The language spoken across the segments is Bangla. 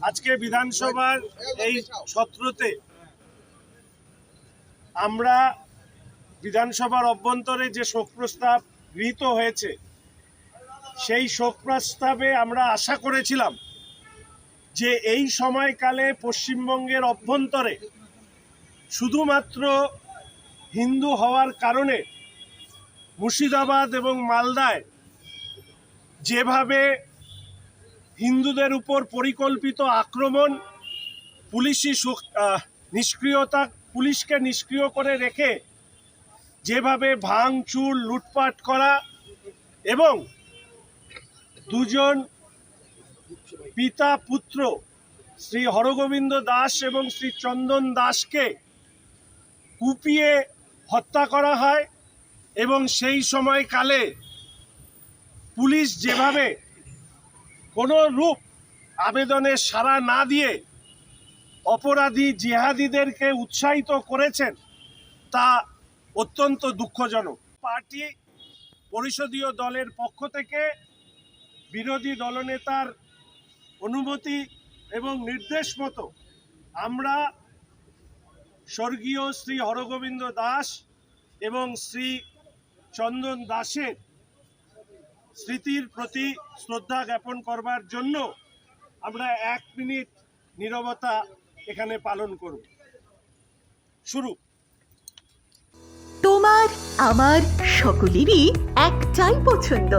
আজকে বিধানসভার এই সত্রতে আমরা বিধানসভার অভ্যন্তরে যে শোক প্রস্তাব গৃহীত হয়েছে, সেই শোক প্রস্তাবে আমরা আশা করেছিলাম যে এই সময়কালে পশ্চিমবঙ্গের অভ্যন্তরে শুধুমাত্র হিন্দু হওয়ার কারণে মুর্শিদাবাদ এবং মালদায় যেভাবে হিন্দুদের উপর পরিকল্পিত আক্রমণ, পুলিশি নিষ্ক্রিয়তা, পুলিশকে নিষ্ক্রিয় করে রেখে যেভাবে ভাঙচুর লুটপাট করা এবং দুজন পিতা পুত্র, শ্রী হরগোবিন্দ দাস এবং শ্রী চন্দন দাসকে কুপিয়ে হত্যা করা হয় এবং সেই সময়কালে পুলিশ যেভাবে কোনো রূপ আবেদনে সাড়া না দিয়ে অপরাধী জিহাদিদেরকে উৎসাহিত করেছেন তা অত্যন্ত দুঃখজনক। পার্টি পরিষদীয় দলের পক্ষ থেকে বিরোধী দলনেতার অনুমতি এবং নির্দেশ মতো আমরা স্বর্গীয় শ্রী হরগোবিন্দ দাস এবং শ্রী চন্দন দাসের স্মৃতির প্রতি শ্রদ্ধা জ্ঞাপন করবার জন্য আমরা এক মিনিট নীরবতা এখানে পালন করব। শুরু। তোমার, আমার সকলেরই একটাই পছন্দ।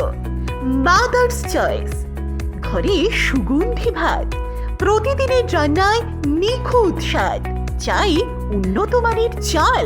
মাদার্স চয়েস ঘরে সুগন্ধি ভাত। প্রতিদিনের রান্নায় নিখুঁত স্বাদ। চাই উন্নত মানের চাল।